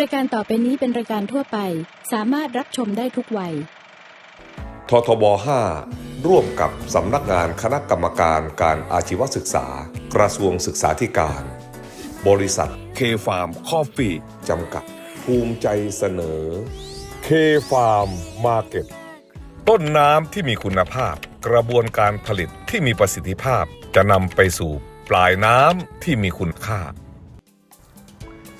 รายการต่อไปนี้เป็นรายการทั่วไป สามารถรับชมได้ทุกวัย ททบ 5 ร่วมกับสำนักงานคณะกรรมการการอาชีวศึกษา กระทรวงศึกษาธิการ บริษัทเคฟาร์มคอฟฟี่จำกัด ภูมิใจเสนอเคฟาร์มมาร์เก็ตต้นน้ำที่มีคุณภาพ กระบวนการผลิตที่มีประสิทธิภาพจะนำไปสู่ปลายน้ำที่มีคุณค่า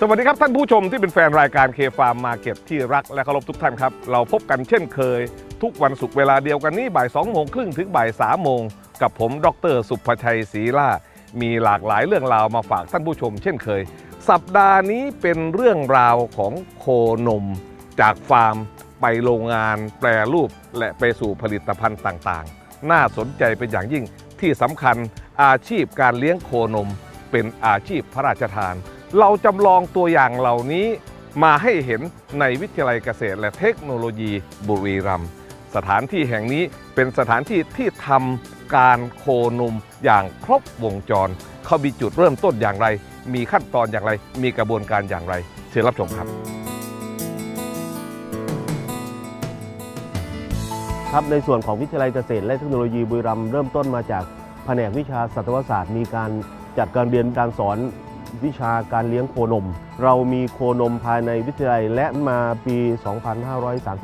สวัสดีครับท่านผู้ชมที่เป็นแฟนรายการเคฟาร์มมาเก็ตที่รักและเคารพทุกท่านครับ เราพบกันเช่นเคย ทุกวันศุกร์เวลาเดียวกันนี้บ่าย2โมงครึ่งถึงบ่าย3โมงกับผมดรสุภชัยศรีล่า มีหลากหลายเรื่องราวมาฝากท่านผู้ชม เช่นเคย สัปดาห์นี้เป็นเรื่องราวของโคนม จากฟาร์ม ไปโรงงานแปรรูป และไปสู่ผลิตภัณฑ์ต่างๆ น่าสนใจเป็นอย่างยิ่งที่สำคัญอาชีพการเลี้ยงโคนม เป็นอาชีพพระราชทาน เราจำลองตัวอย่างเหล่านี้มาให้เห็นในวิทยาลัยเกษตรและเทคโนโลยีบุรีรัมย์สถานที่แห่งนี้เป็นสถานที่ที่ทำการโคนมอย่างครบวงจร เขามีจุดเริ่มต้นอย่างไร มีขั้นตอนอย่างไร มีกระบวนการอย่างไร เชิญรับชมครับ ครับในส่วนของวิทยาลัยเกษตรและเทคโนโลยีบุรีรัมย์เริ่มต้นมาจากแผนกวิชาสัตวศาสตร์ มีการจัดการเรียนการสอน วิชาการเลี้ยงโคนม เรามีโคนมภายในวิทยาลัยและมาปี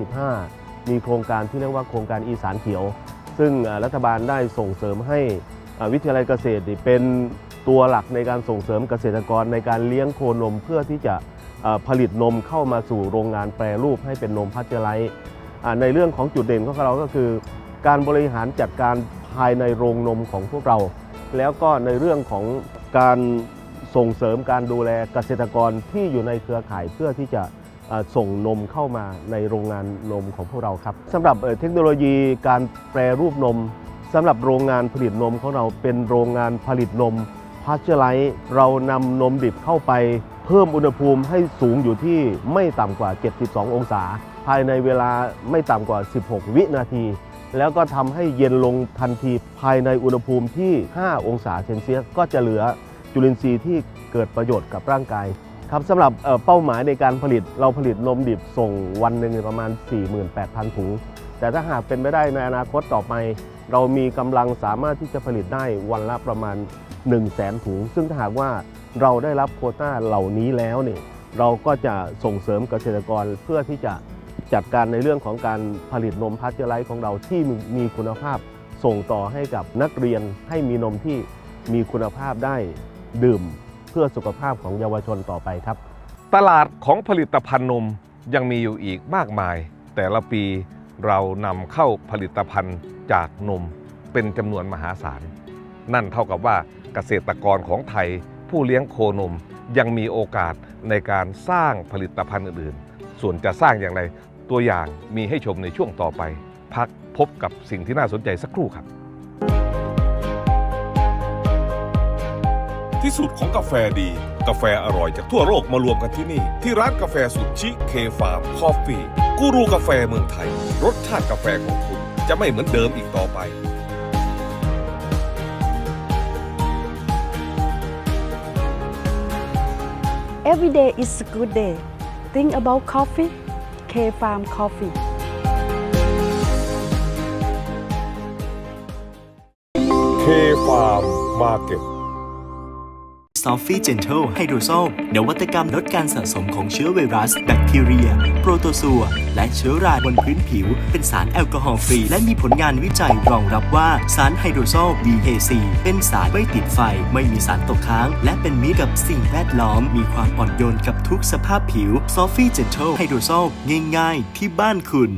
2535 มีโครงการที่เรียกว่าโครงการอีสานเขียว ซึ่งรัฐบาลได้ส่งเสริมให้วิทยาลัยเกษตรเป็นตัวหลักในการส่งเสริมเกษตรกรในการเลี้ยงโคนมเพื่อที่จะผลิตนมเข้ามาสู่โรงงานแปรรูปให้เป็นนมพัชเจอไลในเรื่องของจุดเด่นของเราก็คือ การบริหารจัดการภายในโรงนมของพวกเรา แล้วก็ในเรื่องของการ ส่งเสริมการดูแลเกษตรกรที่อยู่ในเครือข่ายเพื่อที่จะส่งนมเข้ามาในโรงงานนมของพวกเราครับสำหรับเทคโนโลยีการแปรรูปนมสำหรับโรงงานผลิตนมของเราเป็นโรงงานผลิตนมพัชเจอร์ไลท์เรานำนมดิบเข้าไป เพิ่มอุณหภูมิให้สูงอยู่ที่ไม่ต่ำกว่า 72 องศา ภายในเวลาไม่ต่ำกว่า 16 วินาที แล้วก็ทำให้เย็นลงทันทีภายในอุณหภูมิที่ 5 องศาเซนเซียสก็จะเหลือ จุลินทรีย์ที่เกิดประโยชน์กับร่างกายครับสำหรับเป้าหมายในการผลิตเราผลิตนมดิบส่งวันหนึ่งประมาณ 48,000 ถุง แต่ถ้าหากเป็นไปได้ในอนาคตต่อไป เรามีกำลังสามารถที่จะผลิตได้วันละประมาณ 1 0 0 0 0แสนถุง ซึ่งถ้าหากว่าเราได้รับโคต้าเหล่านี้แล้วเนี่ยเราก็จะส่งเสริมเกษตรกรเพื่อที่จะจัดการในเรื่องของการผลิตนมพัชเจอร์ไลท์ของเราที่มีคุณภาพส่งต่อให้กับนักเรียนให้มีนมที่มีคุณภาพได้ ดื่มเพื่อสุขภาพของเยาวชนต่อไปครับ ตลาดของผลิตภัณฑ์นมยังมีอยู่อีกมากมาย แต่ละปีเรานำเข้าผลิตภัณฑ์จากนมเป็นจำนวนมหาศาล นั่นเท่ากับว่าเกษตรกรของไทย ผู้เลี้ยงโคนมยังมีโอกาสในการสร้างผลิตภัณฑ์อื่นๆ ส่วนจะสร้างอย่างไรตัวอย่างมีให้ชมในช่วงต่อไป พักพบกับสิ่งที่น่าสนใจสักครู่ครับ ที่สุดของกาแฟดี กาแฟอร่อยจากทั่วโลกมารวมกันที่นี่ ที่ร้านกาแฟสุดชิเคฟาร์มคอฟฟี่กูรูกาแฟเมืองไทย รสชาติกาแฟของคุณจะไม่เหมือนเดิมอีกต่อไป Every day is a good day. Think about coffee. K Farm Coffee. เคฟาร์มมาร์เก็ต ซอฟฟี่เจนเทลไฮโดรโซลนวัตกรรมลดการสะสมของเชื้อไวรัส แบคทีเรีย โปรโตซัว และเชื้อราบนพื้นผิว เป็นสารแอลกอฮอล์ฟรี และมีผลงานวิจัยรองรับว่าสารไฮโดรโซล BAC เป็นสารไม่ติดไฟ ไม่มีสารตกค้าง และเป็นมิตรกับสิ่งแวดล้อม มีความอ่อนโยนกับทุกสภาพผิวซอฟฟี่เจนเทลไฮโดรโซลง่ายๆ ที่บ้านคุณ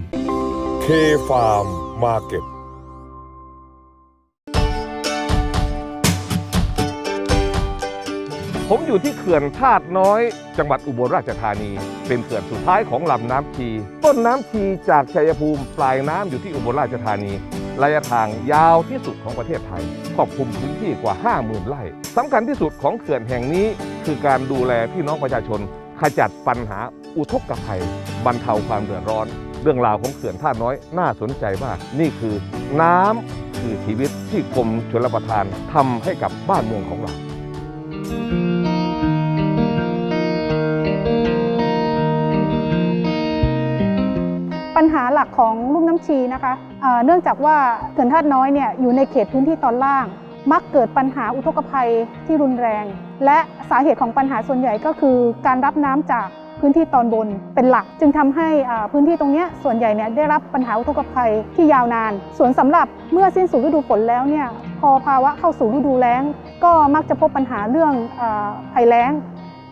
เคฟ ผมอยู่ที่เขื่อนธาตุน้อย จังหวัดอุบลราชธานี เป็นเขื่อนสุดท้ายของลำน้ำชี ต้นน้ำชีจากชัยภูมิปลายน้ำอยู่ที่อุบลราชธานีระยะทางยาวที่สุดของประเทศไทยครอบคลุมพื้นที่กว่า 50,000 ไร่สำคัญที่สุดของเขื่อนแห่งนี้ คือการดูแลพี่น้องประชาชน ขจัดปัญหาอุทกภัย บรรเทาความเดือดร้อน เรื่องราวของเขื่อนท่าน้อยน่าสนใจมากนี่คือน้ำคือชีวิตที่กรมชลประทานทำให้กับบ้านเมืองของเรา ลักของลุ่มน้ำชีนะคะเนื่องจากว่าเขื่อนธาตุน้อยเนี่ยอยู่ในเขตพื้นที่ตอนล่าง มักเกิดปัญหาอุทกภัยที่รุนแรง และสาเหตุของปัญหาส่วนใหญ่ก็คือการรับน้ำจากพื้นที่ตอนบนเป็นหลัก จึงทำให้พื้นที่ตรงนี้ส่วนใหญ่เนี่ยได้รับปัญหาอุทกภัยที่ยาวนาน ส่วนสำหรับเมื่อสิ้นสู่ฤดูฝนแล้วเนี่ยพอภาวะเข้าสู่ฤดูแล้ง ก็มักจะพบปัญหาเรื่องอาภัยแล้ง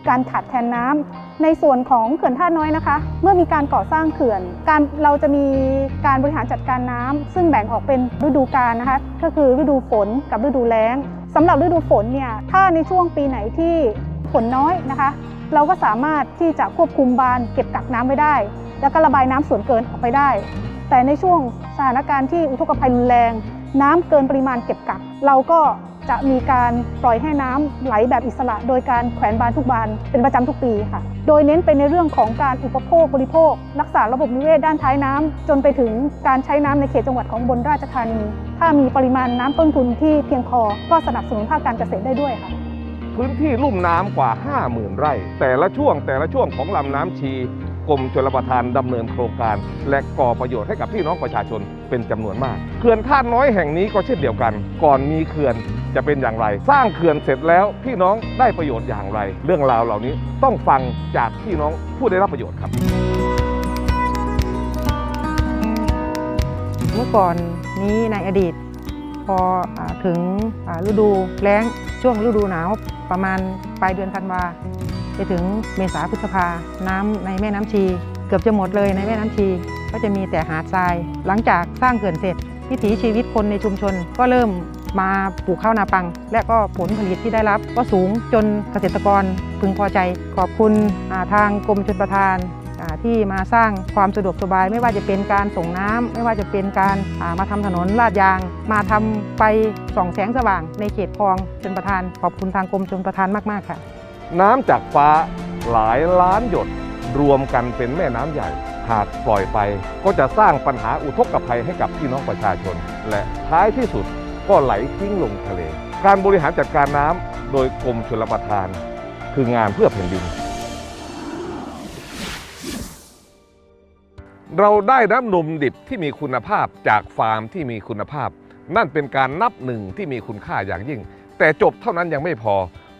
การขาดแคลนน้ำ ในส่วนของเขื่อนท่าน้อยนะคะ เมื่อมีการก่อสร้างเขื่อน การเราจะมีการบริหารจัดการน้ำซึ่งแบ่งออกเป็นฤดูกาลนะคะ ก็คือฤดูฝนกับฤดูแล้งสำหรับฤดูฝนเนี่ยถ้าในช่วงปีไหนที่ฝนน้อยนะคะ เราก็สามารถที่จะควบคุมบานเก็บกักน้ำไว้ได้ แล้วก็ระบายน้ำส่วนเกินออกไปได้ แต่ในช่วงสถานการณ์ที่อุทกภัยรุนแรง น้ำเกินปริมาณเก็บกักเราก็ จะมีการปล่อยให้น้ำไหลแบบอิสระโดยการแขวนบานทุกบานเป็นประจำทุกปีค่ะ โดยเน้นไปในเรื่องของการอุปโภคบริโภค รักษาระบบนิเวศด้านท้ายน้ำจนไปถึงการใช้น้ำในเขตจังหวัดของบนราชธานี ถ้ามีปริมาณน้ำต้นทุนที่เพียงพอก็สนับสนุนภาคการเกษตรได้ด้วยค่ะพื้นที่ลุ่มน้ำกว่า 50,000 ไร่ แต่ละช่วงแต่ละช่วงของลำน้ำชี กรมชลประทานดำเนินโครงการ และก่อประโยชน์ให้กับพี่น้องประชาชนเป็นจำนวนมากเขื่อนท่าน้อยแห่งนี้ก็เช่นเดียวกัน ก่อนมีเขื่อนจะเป็นอย่างไร สร้างเขื่อนเสร็จแล้วพี่น้องได้ประโยชน์อย่างไร เรื่องราวเหล่านี้ต้องฟังจากพี่น้องผู้ได้รับประโยชน์ครับ เมื่อก่อนนี้ในอดีต พออถึงฤดูแล้งช่วงฤดูหนาวประมาณปลายเดือนธันวา ไปถึงเมษาพฤษภา น้ำในแม่น้ำชี เกือบจะหมดเลยในแม่น้ำชี ก็จะมีแต่หาดทราย หลังจากสร้างเขื่อนเสร็จวิถีชีวิตคนในชุมชน ก็เริ่มมาปลูกข้าวนาปัง และก็ผลผลิตที่ได้รับ ก็สูงจนเกษตรกรพึงพอใจ ขอบคุณทางกรมชลประทานที่มาสร้างความสะดวกสบาย ไม่ว่าจะเป็นการส่งน้ำไม่ว่าจะเป็นการามาทำถนนลาดยาง มาทำไฟส่องแสงสว่างในเขตคลองชนประทาน ขอบคุณทางกรมชนประทานมาก ๆ ค่ะ น้ำจากฟ้าหลายล้านหยดรวมกันเป็นแม่น้ำใหญ่ หากปล่อยไปก็จะสร้างปัญหาอุทกภัยให้กับพี่น้องประชาชน และท้ายที่สุดก็ไหลทิ้งลงทะเล การบริหารจัดการน้ำโดยกรมชลประทาน คืองานเพื่อแผ่นดิน เราได้น้ำนมดิบที่มีคุณภาพจากฟาร์มที่มีคุณภาพ นั่นเป็นการนับหนึ่งที่มีคุณค่าอย่างยิ่ง แต่จบเท่านั้นยังไม่พอ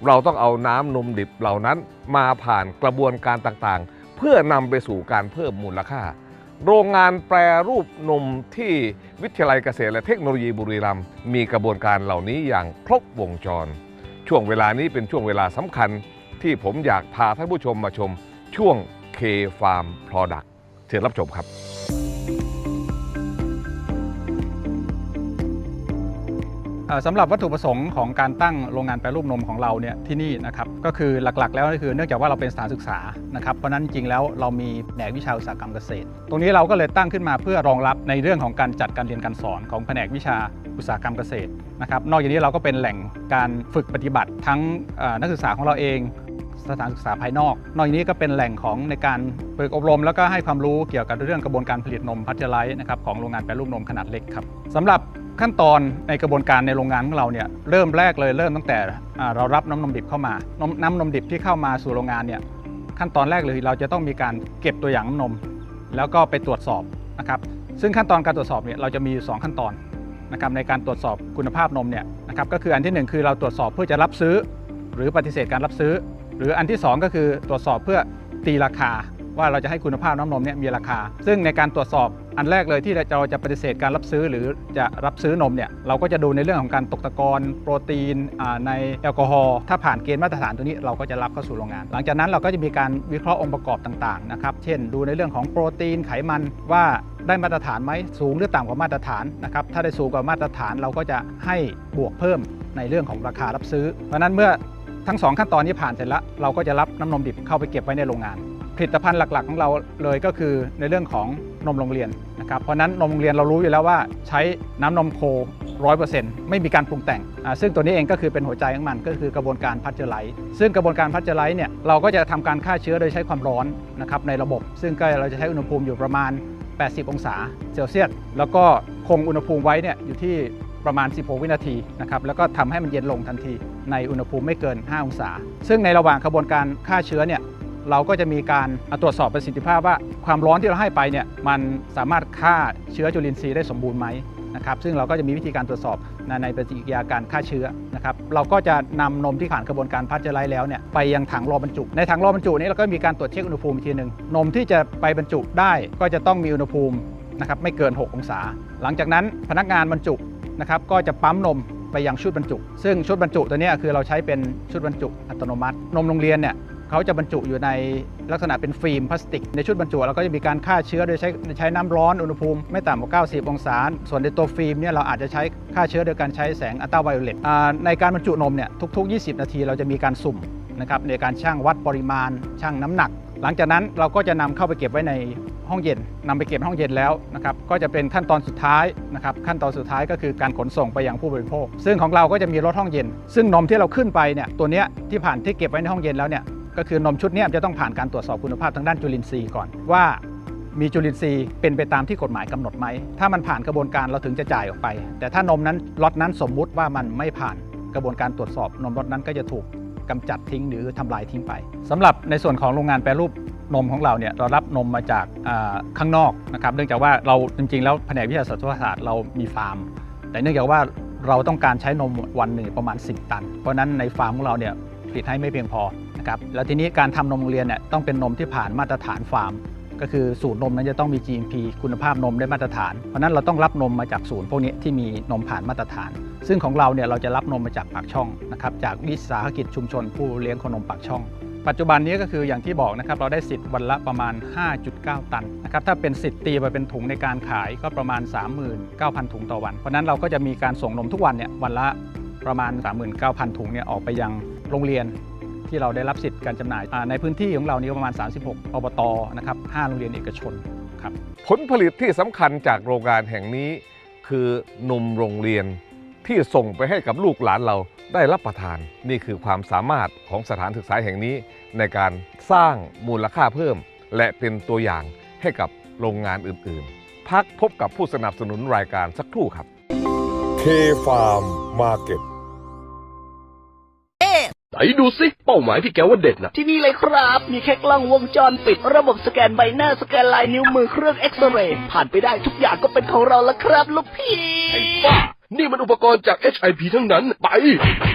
เราต้องเอาน้ำนมดิบเหล่านั้นมาผ่านกระบวนการต่างๆ เพื่อนำไปสู่การเพิ่มมูลค่า โรงงานแปรรูปนมที่วิทยาลัยเกษตรและเทคโนโลยีบุรีรัมย์มีกระบวนการเหล่านี้อย่างครบวงจร ช่วงเวลานี้เป็นช่วงเวลาสำคัญ ที่ผมอยากพาท่านผู้ชมมาชม ช่วง K Farm Product เชิญรับชมครับ สำหรับวัตถุประสงค์ของการตั้งโรงงานแปรรูปนมของเราเนี่ยที่นี่นะครับก็คือหลักๆ แล้วก็คือเนื่องจากว่าเราเป็นสถานศึกษานะครับเพราะนั้นจริงแล้วเรามีแผนกวิชาอุตสาหกรรมเกษตร ตรงนี้เราก็เลยตั้งขึ้นมาเพื่อรองรับในเรื่องของการจัดการเรียนการสอนของแผนกวิชาอุตสาหกรรมเกษตรนะครับนอกจากนี้เราก็เป็นแหล่งการฝึกปฏิบัติทั้งนักศึกษาของเราเองสถานศึกษาภายนอก นอกจากนี้ก็เป็นแหล่งของในการฝึกอบรม แล้วก็ให้ความรู้เกี่ยวกับเรื่องกระบวนการผลิตนมพัชไลท์นะครับของโรงงานแปรรูปนมขนาดเล็กครับสำหรับ ขั้นตอนในกระบวนการในโรงงานของเราเนี่ยเริ่มแรกเลยเริ่มตั้งแต่เรารับน้ำนมดิบเข้ามานมน้ำนมดิบที่เข้ามาสู่โรงงานเนี่ยขั้นตอนแรกเลยเราจะต้องมีการเก็บตัวอย่างน้ำนม แล้วก็ไปตรวจสอบนะครับซึ่งขั้นตอนการตรวจสอบเนี่ยเราจะมีอยู่สองขั้นตอนนะครับในการตรวจสอบคุณภาพนมเนี่ยนะครับก็คืออันที่หนึ่งคือเราตรวจสอบเพื่อจะรับซื้อ หรือปฏิเสธการรับซื้อ หรืออันที่ 2 ก็คือตรวจสอบเพื่อตีราคา ว่าเราจะให้คุณภาพน้ำนมเนี่ยมีราคา ซึ่งในการตรวจสอบ อันแรกเลยที่เราจะปฏิเสธการรับซื้อหรือจะรับซื้อนมเนี่ยเราก็จะดูในเรื่องของการตกตะกอนโปรตีนในแอลกอฮอล์ถ้าผ่านเกณฑ์มาตรฐานตัวนี้เราก็จะรับเข้าสู่โรงงาน หลังจากนั้นเราก็จะมีการวิเคราะห์องค์ประกอบต่างๆนะครับเช่น ดูในเรื่องของโปรตีนไขมันว่าได้มาตรฐานไหมสูงหรือต่ำกว่ามาตรฐานนะครับถ้าได้สูงกว่ามาตรฐานเราก็จะให้บวกเพิ่มในเรื่องของราคารับซื้อ เพราะฉะนั้นเมื่อทั้งสองขั้นตอนนี้ผ่านเสร็จแล้วเราก็จะรับน้ำนมดิบเข้าไปเก็บไว้ในโรงงาน ผลิตภัณฑ์หลักๆ ของเราเลยก็คือในเรื่องของนมโรงเรียนนะครับเพราะนั้นนมโรงเรียนเรารู้อยู่แล้วว่าใช้น้ำนมโคร้อยเปอร์เซ็นต์ไม่มีการปรุงแต่ง ซึ่งตัวนี้เองก็คือเป็นหัวใจของมันก็คือกระบวนการพัชเจอร์ไลท์ซึ่งกระบวนการพัชเจอร์ไลท์เนี่ยเราก็จะทำการฆ่าเชื้อโดยใช้ความร้อนนะครับในระบบ ซึ่งก็เราจะใช้อุณหภูมิอยู่ประมาณ 80 องศาเซลเซียส แล้วก็คงอุณหภูมิไว้เนี่ยอยู่ที่ประมาณ 16 วินาทีนะครับ แล้วก็ทำให้มันเย็นลงทันทีในอุณหภูมิไม่เกิน 5 องศา ซึ่งในระหว่างกระบวนการฆ่าเชื้อเนี่ย เราก็จะมีการตรวจสอบประสิทธิภาพว่าความร้อนที่เราให้ไปเนี่ยมันสามารถฆ่าเชื้อจุลินทรีย์ได้สมบูรณ์ไหมนะครับซึ่งเราก็จะมีวิธีการตรวจสอบในปฏิกิริยาการฆ่าเชื้อนะครับเราก็จะนำนมที่ผ่านกระบวนการพัชเจอร์ไลแล้วเนี่ยไปยังถังรอบรรจุ ในถังรอบรรจุนี้เราก็มีการตรวจเช็คอุณหภูมิทีหนึ่งนมที่จะไปบรรจุได้ก็จะต้องมีอุณหภูมินะครับไม่เกิน 6 องศา หลังจากนั้นพนักงานบรรจุนะครับก็จะปั๊มนมไปยังชุดบรรจุ ซึ่งชุดบรรจุตัวนี้คือเราใช้เป็นชุดบรรจุอัตโนมัติ นมโรงเรียนเนี่ย เขาจะบรรจุอยู่ในลักษณะเป็นฟิล์มพลาสติก ในชุดบรรจุเราก็จะมีการฆ่าเชื้อโดยใช้ใช้น้ำร้อนอุณหภูมิไม่ต่ำกว่า 90 องศา ส่วนในตัวฟิล์มเนี่ยเราอาจจะใช้ฆ่าเชื้อโดยการใช้แสงอัลตราไวโอเลตในการบรรจุนมเนี่ยทุก ๆ 20 นาทีเราจะมีการสุ่มนะครับในการชั่งวัดปริมาณชั่งน้ำหนัก หลังจากนั้นเราก็จะนำเข้าไปเก็บไว้ในห้องเย็นนำไปเก็บห้องเย็นแล้วนะครับก็จะเป็นขั้นตอนสุดท้ายนะครับขั้นตอนสุดท้ายก็คือการขนส่งไปยังผู้บริโภค ซึ่งของเราก็จะมีรถห้องเย็น ซึ่งนมที่เราขึ้นไปเนี่ยตัวเนี้ยที่ผ่านที่เก็บไว้ในห้องเย็นแล้วเนี่ย ก็คือนมชุดนี้จะต้องผ่านการตรวจสอบคุณภาพทางด้านจุลินทรีย์ก่อนว่ามีจุลินทรีย์เป็นไปตามที่กฎหมายกำหนดไหม ถ้ามันผ่านกระบวนการเราถึงจะจ่ายออกไป แต่ถ้านมนั้นล็อตนั้นสมมุติว่ามันไม่ผ่านกระบวนการตรวจสอบ นมล็อตนั้นก็จะถูกกำจัดทิ้งหรือทำลายทิ้งไปสำหรับในส่วนของโรงงานแปรรูปนมของเราเนี่ยเรารับนมมาจากข้างนอกนะครับเนื่องจากว่าเราจริงๆ แล้วแผนกวิทยาศาสตร์ศาสตร์เรามีฟาร์ม แต่เนื่องจากว่าเราต้องการใช้นมวันหนึ่งประมาณ 10 ตัน เพราะนั้นในฟาร์มของเราเนี่ยผลิตให้ไม่เพียงพอ นะครับแล้วทีนี้การทำนมโรงเรียนเนี่ยต้องเป็นนมที่ผ่านมาตรฐานฟาร์ม ก็คือสูตรนมนั้นจะต้องมี GMP คุณภาพนมได้มาตรฐาน เพราะฉะนั้นเราต้องรับนมมาจากศูนย์พวกนี้ที่มีนมผ่านมาตรฐาน ซึ่งของเราเนี่ยเราจะรับนมมาจากปากช่องนะครับจากวิสาหกิจชุมชน ผู้เลี้ยงขนมปากช่อง ปัจจุบันนี้ก็คืออย่างที่บอกนะครับเราได้สิทธิ์วันละประมาณ 5.9 ตันนะครับถ้าเป็นสิทธิ์ตีไปเป็นถุงในการขายก็ประมาณ 39,000 ถุงต่อวัน เพราะฉะนั้นเราก็จะมีการส่งนมทุกวันเนี่ยวันละประมาณ 39,000 ถุงเนี่ยออกไปยังโรงเรียน ที่เราได้รับสิทธิ์การจำหน่ายอ่าในพื้นที่ของเรานี่ก็ประมาณ 36 อบตนะครับ5โรงเรียนเอกชนครับผลผลิตที่สำคัญจากโรงงานแห่งนี้ คือนมโรงเรียนที่ส่งไปให้กับลูกหลานเราได้รับประทาน นี่คือความสามารถของสถานศึกษาแห่งนี้ ในการสร้างมูลค่าเพิ่ม และเป็นตัวอย่างให้กับโรงงานอื่น ๆ พักพบกับผู้สนับสนุนรายการสักครู่ครับ K Farm Market ไหนดูสิเป้าหมายที่แกว่าเด็ดนะที่นี่เลยครับ มีแค่กล้องวงจรปิด ระบบสแกนใบหน้าสแกนลายนิ้วมือเครื่องเอ็กซเรย์ผ่านไปได้ทุกอย่างก็เป็นของเราแล้วครับลูกพี่ไอ้บ้านี่มันอุปกรณ์จาก HIP ทั้งนั้นไป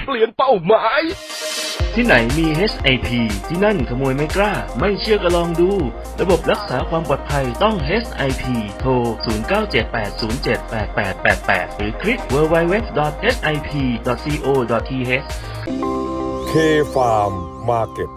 เปลี่ยนเป้าหมาย ที่ไหนมี HIP ที่นั่นขโมยไม่กล้า ไม่เชื่อก็ลองดู ระบบรักษาความปลอดภัยต้อง HIP โทร 0978078888 หรือคลิก www.hip.co.th K Farm Market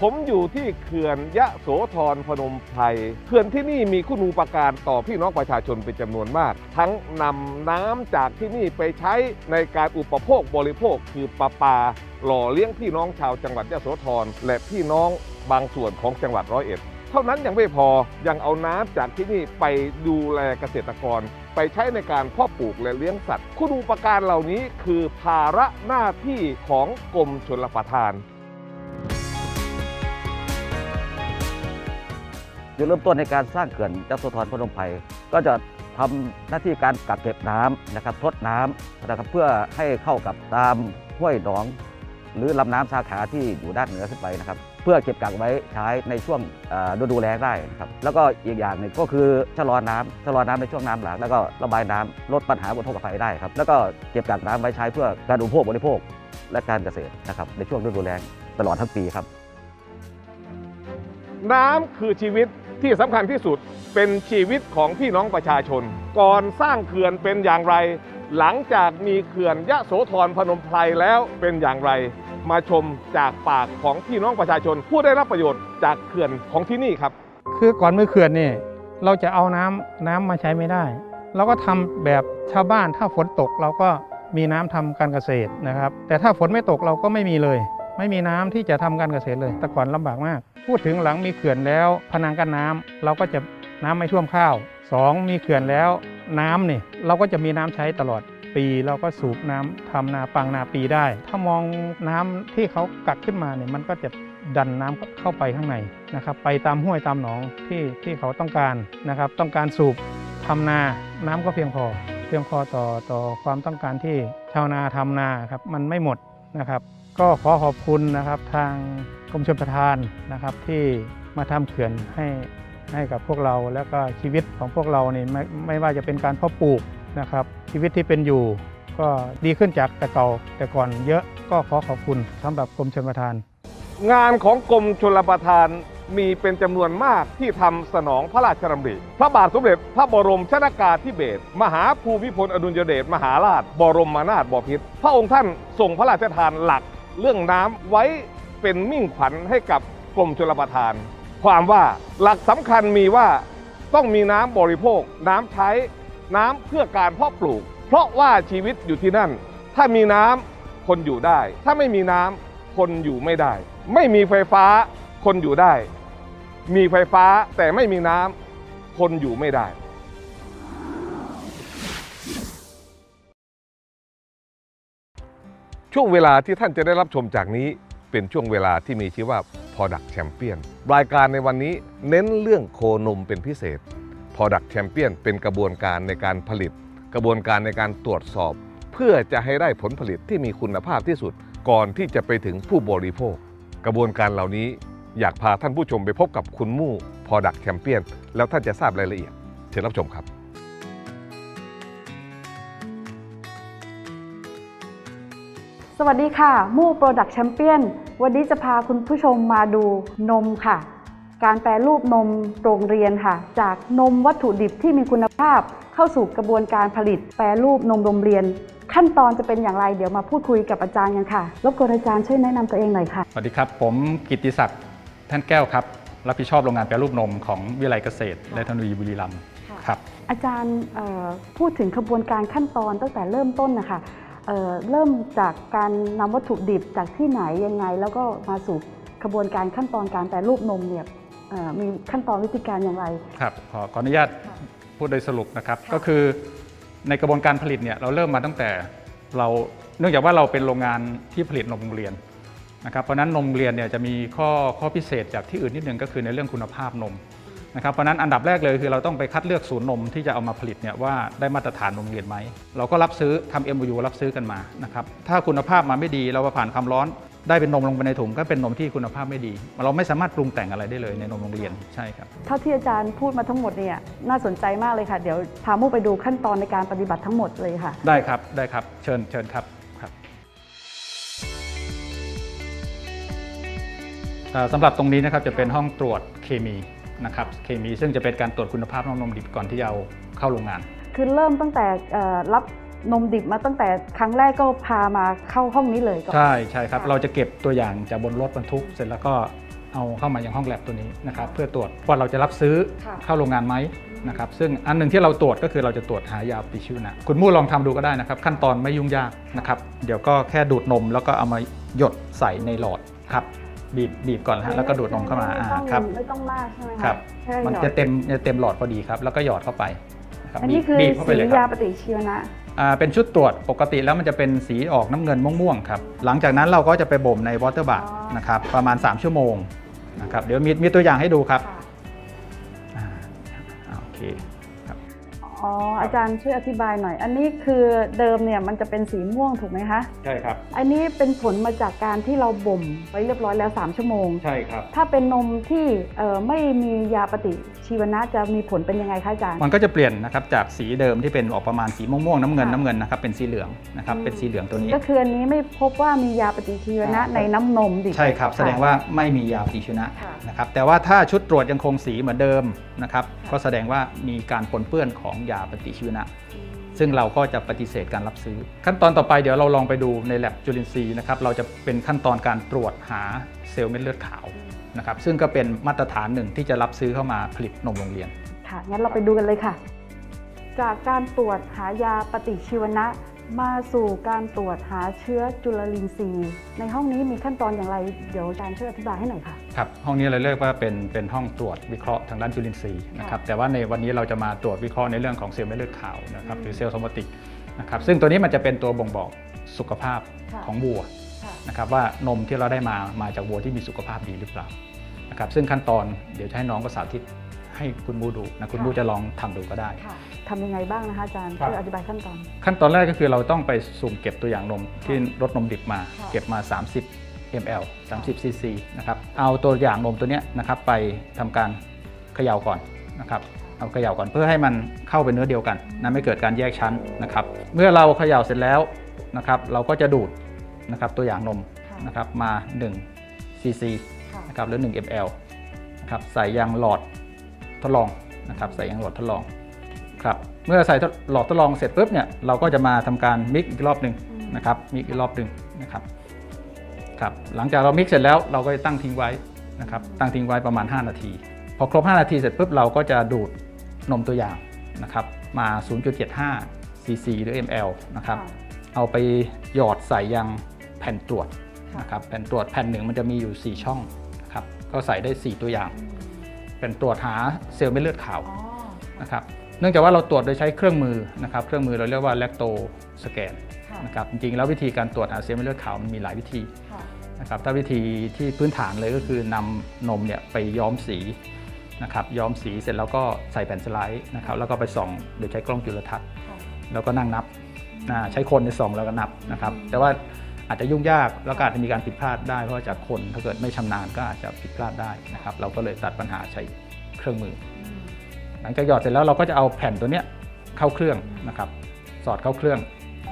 ผมอยู่ที่เขื่อนยะโสธรพนมไพรเขื่อนที่นี่มีคุณูปการต่อพี่น้องประชาชนเป็นจำนวนมาก ทั้งนำน้ำจากที่นี่ไปใช้ในการอุปโภคบริโภคคือประปา หล่อเลี้ยงพี่น้องชาวจังหวัดยะโสธรและพี่น้องบางส่วนของจังหวัดร้อยเอ็ด เท่านั้นยังไม่พอยังเอาน้ำจากที่นี่ไปดูแลเกษตรกร ไปใช้ในการเพาะปลูกและเลี้ยงสัตว์ คุณูปการเหล่านี้คือภาระหน้าที่ของกรมชลประทานจุดเริ่มต้นในการสร้างเขื่อนยักษ์โสธรพนมไพรก็จะทำหน้าที่การกักเก็บน้ำนะครับทดน้ำนะครับเพื่อให้เข้ากับตามห้วยหนอง หรือลำน้ำสาขาที่อยู่ด้านเหนือขึ้นไปนะครับ เพื่อเก็บกักไว้ใช้ในช่วงฤดูแล้งได้นะครับแล้วก็อีกอย่างหนึ่งก็คือชะลอน้ำชะลอน้ำในช่วงน้ำหลากแล้วก็ระบายน้ำลดปัญหาอุทกภัยได้ครับแล้วก็เก็บกักน้ำไว้ใช้เพื่อการอุปโภคบริโภค และการเกษตรนะครับในช่วงฤดูแล้งตลอดทั้งปีครับ น้ำคือชีวิตที่สำคัญที่สุดเป็นชีวิตของพี่น้องประชาชน ก่อนสร้างเขื่อนเป็นอย่างไร หลังจากมีเขื่อนยะโสธรพนมไพรแล้วเป็นอย่างไร มาชมจากปากของพี่น้องประชาชน ผู้ได้รับประโยชน์จากเขื่อนของที่นี่ครับ คือก่อนมือเขื่อนนี่เราจะเอาน้ำน้ำมาใช้ไม่ได้ เราก็ทำแบบชาวบ้านถ้าฝนตกเราก็มีน้ำทำการเกษตรนะครับ แต่ถ้าฝนไม่ตกเราก็ไม่มีเลย ไม่มีน้ำที่จะทำการเกษตรเลย แต่ก่อนลำบากมาก พูดถึงหลังมีเขื่อนแล้วพนังกันน้ำเราก็จะน้ำไม่ท่วมข้าวสองมีเขื่อนแล้วน้ำนี่เราก็จะมีน้ำใช้ตลอด ปีเราก็สูบน้ำทำนาปังนาปีได้ ถ้ามองน้ำที่เขากักขึ้นมาเนี่ยมันก็จะดันน้ำเข้าไปข้างในนะครับไปตามห้วยตามหนองที่ที่เขาต้องการนะครับ ต้องการสูบทำนาน้ำก็เพียงพอ เพียงพอต่อต่อความต้องการที่ชาวนาทำนาครับมันไม่หมดนะครับ ก็ขอขอบคุณนะครับทางกรมชลประทานนะครับที่มาทำเขื่อนให้ ให้กับพวกเราแล้วก็ชีวิตของพวกเราเนี่ไม่ไม่ว่าจะเป็นการเพาะปลูกนะครับ ชีวิตที่เป็นอยู่ก็ดีขึ้นจากแต่เก่าแต่ก่อนเยอะก็ขอขอบคุณสำหรับกรมชลประทาน งานของกรมชลประทานมีเป็นจำนวนมากที่ทำสนองพระราชดำริ พระบาทสมเด็จพระบรมชนากาธิเบศรมหาภูมิพลอดุลยเดชมหาราช บรมนาถบพิตรพระองค์ท่านทรงพระราชทานหลัก เรื่องน้ำไว้เป็นมิ่งขวัญให้กับกรมชลประทาน ความว่าหลักสำคัญมีว่าต้องมีน้ำบริโภค น้ำใช้ น้ำเพื่อการเพาะปลูก เพราะว่าชีวิตอยู่ที่นั่น ถ้ามีน้ำคนอยู่ได้ ถ้าไม่มีน้ำคนอยู่ไม่ได้ ไม่มีไฟฟ้าคนอยู่ได้ มีไฟฟ้าแต่ไม่มีน้ำคนอยู่ไม่ได้ช่วงเวลาที่ท่านจะได้รับชมจากนี้เป็นช่วงเวลาที่มีชื่อว่า Product Champion รายการในวันนี้เน้นเรื่องโคนมเป็นพิเศษ Product Champion เป็นกระบวนการในการผลิต กระบวนการในการตรวจสอบ เพื่อจะให้ได้ผลผลิตที่มีคุณภาพที่สุด ก่อนที่จะไปถึงผู้บริโภค กระบวนการเหล่านี้อยากพาท่านผู้ชมไปพบกับคุณมู่ Product Champion แล้วท่านจะทราบรายละเอียดเชิญรับชมครับ สวัสดีค่ะ มู่ Product Champion วันนี้จะพาคุณผู้ชมมาดูนมค่ะ การแปรรูปนมโรงเรียนค่ะ จากนมวัตถุดิบที่มีคุณภาพ เข้าสู่กระบวนการผลิต แปรรูปนมโรงเรียน ขั้นตอนจะเป็นอย่างไรเดี๋ยวมาพูดคุยกับอาจารย์กันค่ะรบกวนอาจารย์ช่วยแนะนำตัวเองหน่อยค่ะสวัสดีครับ ผมกิตติศักดิ์ท่านแก้วครับรับผิดชอบโรงงานแปรรูปนมของวิทยาลัยเกษตร และเทคโนโลยีบุรีรัมย์ครับอาจารย์เอ่อพูดถึงกระบวนการขั้นตอนตั้งแต่เริ่มต้นนะคะ เอ่อเริ่มจากการนำวัตถุดิบจากที่ไหนยังไง แล้วก็มาสู่กระบวนการขั้นตอนการแปรรูปนมเนี่ยเอ่อมีขั้นตอนวิธีการอย่างไรครับขอขออนุญาตพูดโดยสรุปนะครับ ก็คือในกระบวนการผลิตเนี่ยเราเริ่มมาตั้งแต่เราเนื่องจากว่าเราเป็นโรงงานที่ผลิตนมโรงเรียนนะครับเพราะฉะนั้นนมโรงเรียนเนี่ยจะมีข้อข้อพิเศษจากที่อื่นนิดนึงก็คือในเรื่องคุณภาพนม นะครับเพราะฉะนั้นอันดับแรกเลยคือเราต้องไปคัดเลือกศูนย์นมที่จะเอามาผลิตเนี่ยว่าได้มาตรฐานนมโรงเรียนไหม เราก็รับซื้อทำ MOU รับซื้อกันมานะครับถ้าคุณภาพมาไม่ดีเรามาผ่านความร้อนได้เป็นนมลงไปในถุงก็เป็นนมที่คุณภาพไม่ดี เราไม่สามารถปรุงแต่งอะไรได้เลยในนมโรงเรียนใช่ครับเท่าที่อาจารย์พูดมาทั้งหมดเนี่ยน่าสนใจมากเลยค่ะ เดี๋ยวพามู่ไปดูขั้นตอนในการปฏิบัติทั้งหมดเลยค่ะ ได้ครับได้ครับเชิญเชิญครับครับเอ่อสำหรับตรงนี้นะครับจะเป็นห้องตรวจเคมี นะครับเคมีซึ่งจะเป็นการตรวจคุณภาพน้ำนมดิบก่อนที่จะเอาเข้าโรงงาน คือเริ่มตั้งแต่เอ่อรับนมดิบมาตั้งแต่ครั้งแรกก็พามาเข้าห้องนี้เลยก่อนใช่ใช่ครับ เราจะเก็บตัวอย่างจากบนรถบรรทุก เสร็จแล้วก็เอาเข้ามายังห้องแลบตัวนี้นะครับเพื่อตรวจว่าเราจะรับซื้อค่ะเข้าโรงงานไหมนะครับซึ่งอันหนึ่งที่เราตรวจก็คือเราจะตรวจหายาปฏิชีวนะ คุณมู่ลองทำดูก็ได้นะครับ ขั้นตอนไม่ยุ่งยากนะครับ เดี๋ยวก็แค่ดูดนมแล้วก็เอามาหยดใส่ในหลอดครับ บีบบีบก่อนนะฮะแล้วก็ดูดนมเข้ามาอ่าไม่ต้องครับ ไม่ต้องมากใช่ไหมะครับแค่มันหยอดจะเต็มจะเต็มหลอดพอดีครับ แล้วก็หยอดเข้าไปครับอันนี้บีบคือบีบเข้าไปสีเลยคยารับปฏิชีวนะ อ่าเป็นชุดตรวจปกติแล้วมันจะเป็นสีออกน้ำเงินม่วงๆครับ หลังจากนั้นเราก็จะไปบ่มในวอเตอร์บัตนะครับประมาณ 3 ชั่วโมงนะครับเดี๋ยวมีมีตัวอย่างให้ดูครับอ่ อ๋ออาจารย์ช่วยอธิบายหน่อย อันนี้คือเดิมเนี่ยมันจะเป็นสีม่วงถูกไหมคะใช่ครับ อันนี้เป็นผลมาจากการที่เราบ่มไว้เรียบร้อยแล้ว 3 ชั่วโมง ใช่ครับ ถ้าเป็นนมที่เอ่อไม่มียาปฏิชีวนะจะมีผลเป็นยังไงคะอาจารย์ มันก็จะเปลี่ยนนะครับจากสีเดิมที่เป็นออกประมาณสีม่วงๆน้ำเงินน้ำเงินนะครับเป็นสีเหลืองนะครับเป็นสีเหลืองตัวนี้ ก็คืออันนี้ไม่พบว่ามียาปฏิชีวนะในน้ำนมดิบใช่ครับแสดงว่าไม่มียาปฏิชีวนะนะครับแต่ว่าถ้าชุดตรวจยังคงสีเหมือนเดิมนะครับก็แสดงว่ามีการปนเปื้อนของยาปฏิชีวนะ ซึ่งเราก็จะปฏิเสธการรับซื้อ ขั้นตอนต่อไปเดี๋ยวเราลองไปดูใน lab จุลินทรีย์นะครับเราจะเป็นขั้นตอนการตรวจหาเซลล์เม็ดเลือดขาว นะครับซึ่งก็เป็นมาตรฐานหนึ่งที่จะรับซื้อเข้ามาผลิตนมโรงเรียน ค่ะ งั้นเราไปดูกันเลยค่ะ จากการตรวจหายาปฏิชีวนะ มาสู่การตรวจหาเชื้อจุลลินทรีย์ ในห้องนี้มีขั้นตอนอย่างไร เดี๋ยวอาจารย์ช่วยอธิบายให้หน่อยค่ะ ครับ ห้องนี้เราเรียกว่าเป็นเป็นห้องตรวจวิเคราะห์ทางด้านจุลินทรีย์นะครับ แต่ว่าในวันนี้เราจะมาตรวจวิเคราะห์ในเรื่องของเซลล์เม็ดเลือดขาวนะครับหรือเซลล์โซมาติกนะครับ ซึ่งตัวนี้มันจะเป็นตัวบ่งบอกสุขภาพค่ะของวัวค่ะ นะครับว่านมที่เราได้มามาจากวัวที่มีสุขภาพดีหรือเปล่านะครับซึ่งขั้นตอนเดี๋ยวจะให้น้องก็สาธิตให้คุณบูดูนะคุณบูจะลองทำดูก็ได้ค่ะทำยังไงบ้างนะคะอาจารย์ครับช่วยอธิบายขั้นตอน ขั้นตอนแรกก็คือเราต้องไปสุ่มเก็บตัวอย่างนมที่รถนมดิบมาค่ะเก็บมา 30 ml 30 cc นะครับเอาตัวอย่างนมตัวเนี้ยนะครับไปทำการเขย่าก่อนนะครับเอาเขย่าก่อนเพื่อให้มันเข้าเป็นเนื้อเดียวกันนะไม่เกิดการแยกชั้นนะครับ เมื่อเราเขย่าเสร็จแล้วนะครับ เราก็จะดูด นะครับตัวอย่างนมนะครับมา1 cc นะครับหรือ 1 ml นะครับใส่ยังหลอดทดลองนะครับใส่ยังหลอดทดลองครับเมื่อใส่หลอดทดลองเสร็จปุ๊บเนี่ยเราก็จะมาทำการมิกอีกรอบหนึ่งนะครับมิกอีกรอบหนึ่งนะครับครับหลังจากเรามิกเสร็จแล้วเราก็จะตั้งทิ้งไว้นะครับตั้งทิ้งไว้ประมาณ 5 นาที พอครบ 5 นาทีเสร็จปุ๊บเราก็จะดูดนมตัวอย่างนะครับมา 0.75 cc หรือ ml นะครับเอาไปหยอดใส่ยังแผ่นตรวจนะครับแผ่นตรวจแผ่นหนึ่งมันจะมีอยู่ 4 ช่องนะครับก็ใส่ได้ 4 ตัวอย่าง เป็นตรวจหาเซลล์เม็ดเลือดขาวนะครับเนื่องจากว่าเราตรวจโดยใช้เครื่องมือนะครับเครื่องมือเราเรียกว่าแลคโตสแกนนะครับจริงๆแล้ววิธีการตรวจหาเซลล์เม็ดเลือดขาวมันมีหลายวิธีนะครับถ้าวิธีที่พื้นฐานเลยก็คือนำนมเนี่ยไปย้อมสีนะครับย้อมสีเสร็จแล้วก็ใส่แผ่นสไลด์นะครับแล้วก็ไปส่องโดยใช้กล้องจุลทรรศน์ แล้วก็นั่งนับนะใช้คนในส่องแล้วก็นับนะครับแต่ว่า อาจจะยุ่งยากแล้วก็อาจจะมีการผิดพลาดได้ เพราะว่าจากคนถ้าเกิดไม่ชำนาญก็อาจจะผิดพลาดได้นะครับเราก็เลยตัดปัญหาใช้เครื่องมือ หลังจากหยอดเสร็จแล้วเราก็จะเอาแผ่นตัวเนี้ยเข้าเครื่องนะครับ สอดเข้าเครื่อง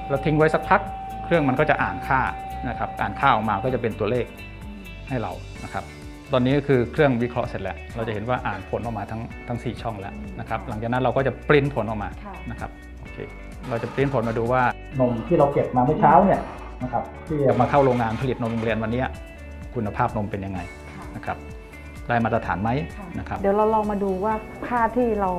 เราทิ้งไว้สักพักเครื่องมันก็จะอ่านค่านะครับอ่านค่าออกมาก็จะเป็นตัวเลขให้เรานะครับตอนนี้ก็คือเครื่องวิเคราะห์เสร็จแล้ว เราจะเห็นว่าอ่านผลออกมาทั้งทั้ง 4 ช่องแล้วนะครับหลังจากนั้นเราก็จะปริ้นผลออกมานะครับโอเคเราจะปริ้นผลมาดูว่านมที่เราเก็บมาเมื่อเช้าเนี่ย นะครับที่จะมาเข้าโรงงานผลิตนมโรงเรียนวันเนี้ยคุณภาพนมเป็นยังไงนะครับได้มาตรฐานไหมนะครับเดี๋ยวเราลองมาดูว่าค่าที่เรา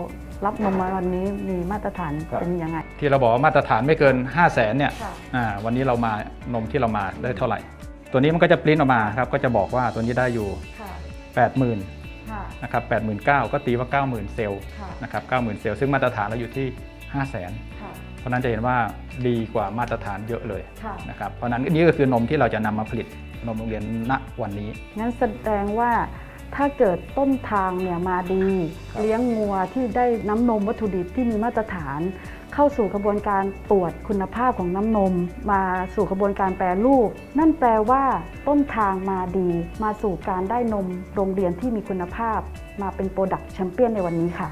รับนมมาวันนี้มีมาตรฐานครับเป็นยังไง ที่เราบอกว่ามาตรฐานไม่เกิน 5 0 0แสนเนี่ยค่ะอ่าวันนี้เรามานมที่เรามาได้เท่าไหร่ ตัวนี้มันก็จะปริ้นออกมาครับก็จะบอกว่าตัวนี้ได้อยู่ค่ะ80,000ค่ะนะครับ89,000ก็ตีว่า 90,000 เซลล์ค่ะนะครับ90,000เซลล์ซึ่งมาตรฐานเราอยู่ที่ 5 0 0แสนค่ะเพ ราะฉะนั้นจะเห็นว่าดีกว่ามาตรฐานเยอะเลยค่ะนะครับเพราะฉะนั้นนี่ก็คือนมที่เราจะนำมาผลิตนมโรงเรียนณวันนี้งั้นแสดงว่าถ้าเกิดต้นทางเนี่ยมาดี เลี้ยงงัวที่ได้น้ำนมวัตถุดิบที่มีมาตรฐาน เข้าสู่กระบวนการตรวจคุณภาพของน้ำนม มาสู่กระบวนการแปรรูป นั่นแปลว่าต้นทางมาดี มาสู่การได้นมโรงเรียนที่มีคุณภาพ มาเป็นโปรดักต์แชมเปี้ยนในวันนี้ค่ะ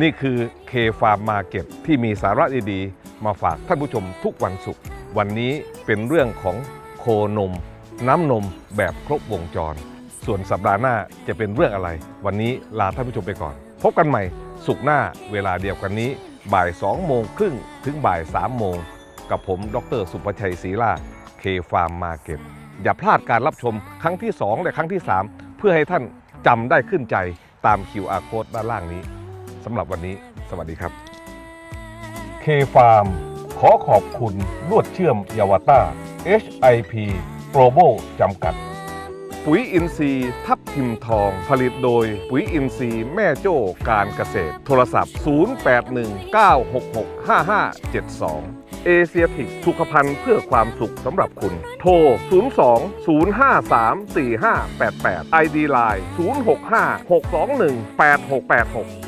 นี่คือ K Farm Market ที่มีสาระดีๆ มาฝากท่านผู้ชมทุกวันศุกร์วันนี้เป็นเรื่องของโคนม น้ำนมแบบครบวงจร ส่วนสัปดาห์หน้าจะเป็นเรื่องอะไร วันนี้ลาท่านผู้ชมไปก่อน พบกันใหม่ศุกร์หน้าเวลาเดียวกันนี้ บ่าย2โมงครึ่งถึงบ่าย3โมงกับผม ดร สุประชัยศรีล่า K Farm Market อย่าพลาดการรับชมครั้งที่ 2 และครั้งที่ 3 เพื่อให้ท่านจำได้ขึ้นใจตาม QR Code ด้านล่างนี้ สำหรับวันนี้ สวัสดีครับ K Farm ขอขอบคุณลวดเชื่อมยาวต้า HIP Global จำกัด ปุ๋ยอินทรีย์ทับทิมทอง ผลิตโดยปุ๋ยอินทรีย์แม่โจ้การเกษตร โทรศัพท์ 0819665572เอเชียทิกสุขภัณฑ์เพื่อความสุขสำหรับคุณ โทร 02-053-4588 ID Line 065-621-8686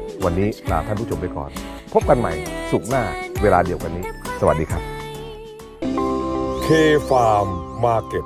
วันนี้ลาท่านผู้ชมไปก่อน พบกันใหม่สุขหน้าเวลาเดียวกันนี้ สวัสดีครับ K Farm Market